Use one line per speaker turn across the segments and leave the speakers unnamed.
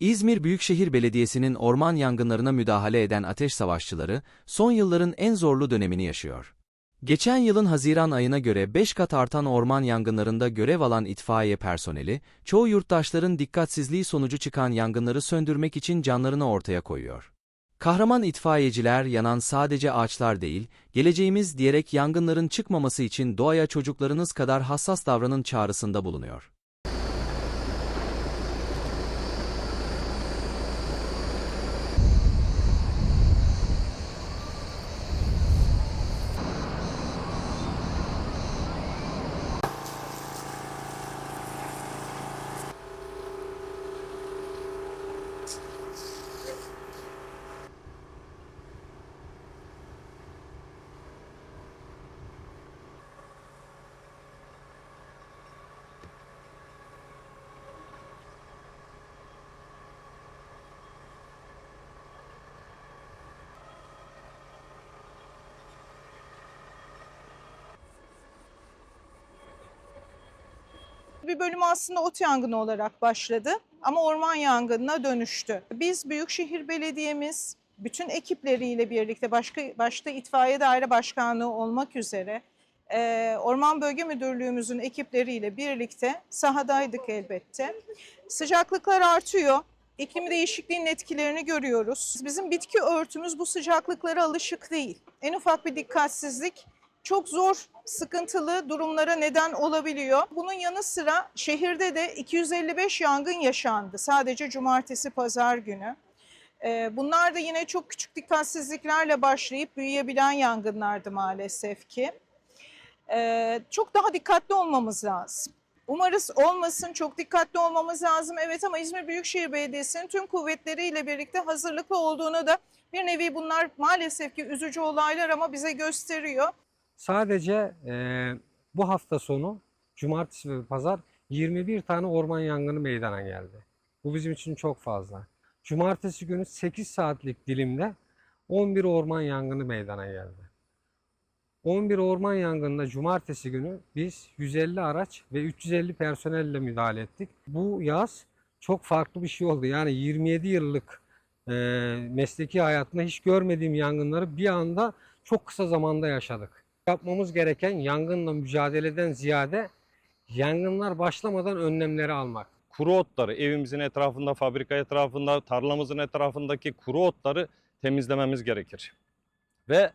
İzmir Büyükşehir Belediyesi'nin orman yangınlarına müdahale eden ateş savaşçıları, son yılların en zorlu dönemini yaşıyor. Geçen yılın Haziran ayına göre 5 kat artan orman yangınlarında görev alan itfaiye personeli, çoğu yurttaşların dikkatsizliği sonucu çıkan yangınları söndürmek için canlarını ortaya koyuyor. Kahraman itfaiyeciler yanan sadece ağaçlar değil, geleceğimiz diyerek yangınların çıkmaması için doğaya çocuklarınız kadar hassas davranın çağrısında bulunuyor.
Bir bölüm aslında ot yangını olarak başladı ama orman yangınına dönüştü. Biz Büyükşehir Belediye'miz bütün ekipleriyle birlikte başka başta itfaiye daire başkanlığı olmak üzere e, Orman Bölge Müdürlüğümüzün ekipleriyle birlikte sahadaydık elbette. Sıcaklıklar artıyor. İklim değişikliğinin etkilerini görüyoruz. Bizim bitki örtümüz bu sıcaklıklara alışık değil. En ufak bir dikkatsizlik çok zor, sıkıntılı durumlara neden olabiliyor. Bunun yanı sıra şehirde de 255 yangın yaşandı sadece cumartesi pazar günü. Ee, Bunlar da yine çok küçük dikkatsizliklerle başlayıp büyüyebilen yangınlardı maalesef ki. Ee, Çok daha dikkatli olmamız lazım. Umarız olmasın, çok dikkatli olmamız lazım. Evet ama İzmir Büyükşehir Belediyesi'nin tüm kuvvetleriyle birlikte hazırlıklı olduğunu da bir nevi bunlar maalesef ki üzücü olaylar ama bize gösteriyor.
Sadece eee, bu hafta sonu cumartesi ve pazar 21 tane orman yangını meydana geldi. Bu bizim için çok fazla. Cumartesi günü 8 saatlik dilimde 11 orman yangını meydana geldi. 11 orman yangınında cumartesi günü biz 150 araç ve 350 personelle müdahale ettik. Bu yaz çok farklı bir şey oldu. Yani 27 yıllık eee, mesleki hayatımda hiç görmediğim yangınları bir anda çok kısa zamanda yaşadık. Yapmamız gereken yangınla mücadeleden ziyade yangınlar başlamadan önlemleri almak.
kuru otları evimizin etrafında, fabrika etrafında, tarlamızın etrafındaki kuru otları temizlememiz gerekir. Ve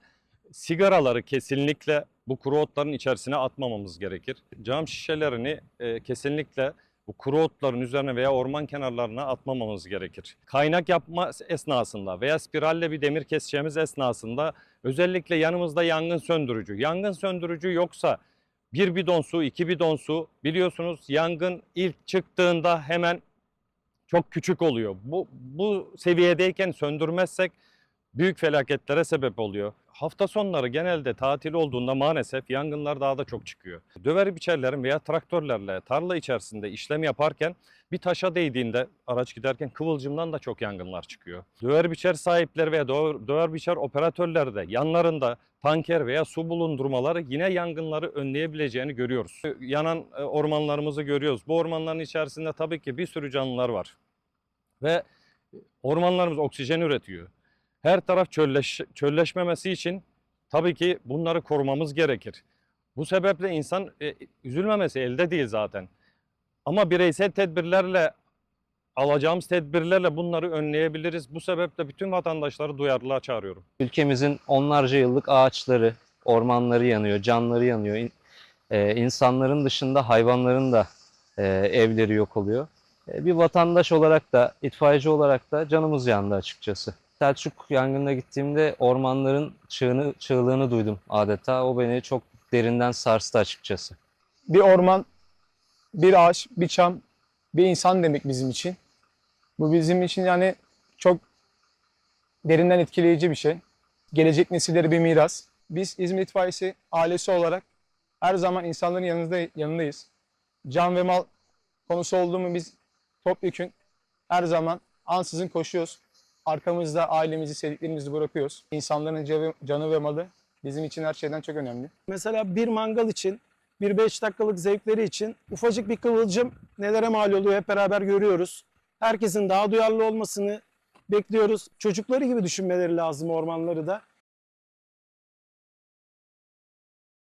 sigaraları kesinlikle bu kuru otların içerisine atmamamız gerekir. Cam şişelerini e, kesinlikle bu kuru otların üzerine veya orman kenarlarına atmamamız gerekir. Kaynak yapma esnasında veya spiralle bir demir keseceğimiz esnasında özellikle yanımızda yangın söndürücü. Yangın söndürücü yoksa bir bidon su, iki bidon su biliyorsunuz yangın ilk çıktığında hemen çok küçük oluyor. Bu, bu seviyedeyken söndürmezsek büyük felaketlere sebep oluyor. Hafta sonları genelde tatil olduğunda maalesef yangınlar daha da çok çıkıyor. Döver biçerlerin veya traktörlerle tarla içerisinde işlem yaparken bir taşa değdiğinde araç giderken kıvılcımdan da çok yangınlar çıkıyor. Döver biçer sahipleri veya döver, biçer operatörler de yanlarında tanker veya su bulundurmaları yine yangınları önleyebileceğini görüyoruz. Yanan e, ormanlarımızı görüyoruz. Bu ormanların içerisinde tabii ki bir sürü canlılar var. Ve ormanlarımız oksijen üretiyor. Her taraf çölleş, çölleşmemesi için tabii ki bunları korumamız gerekir. Bu sebeple insan e, üzülmemesi elde değil zaten. Ama bireysel tedbirlerle alacağımız tedbirlerle bunları önleyebiliriz. Bu sebeple bütün vatandaşları duyarlılığa çağırıyorum.
Ülkemizin onlarca yıllık ağaçları, ormanları yanıyor, canları yanıyor. İn- e, insanların dışında hayvanların da e, evleri yok oluyor. E, bir vatandaş olarak da, itfaiyeci olarak da canımız yandı açıkçası. Selçuk yangınına gittiğimde ormanların çığını, çığlığını duydum adeta. O beni çok derinden sarstı açıkçası.
bir orman, bir ağaç, bir çam, bir insan demek bizim için. Bu bizim için yani çok derinden etkileyici bir şey. Gelecek nesillere bir miras. Biz İzmir İtfaiyesi ailesi olarak her zaman insanların yanında, yanındayız. Can ve mal konusu oldu mu biz topyekün her zaman ansızın koşuyoruz. Arkamızda ailemizi, sevdiklerimizi bırakıyoruz. İnsanların canı- ve malı bizim için her şeyden çok önemli.
Mesela bir mangal için, bir 5 dakikalık zevkleri için ufacık bir kıvılcım nelere mal oluyor hep beraber görüyoruz. herkesin daha duyarlı olmasını bekliyoruz. Çocukları gibi düşünmeleri lazım ormanları da.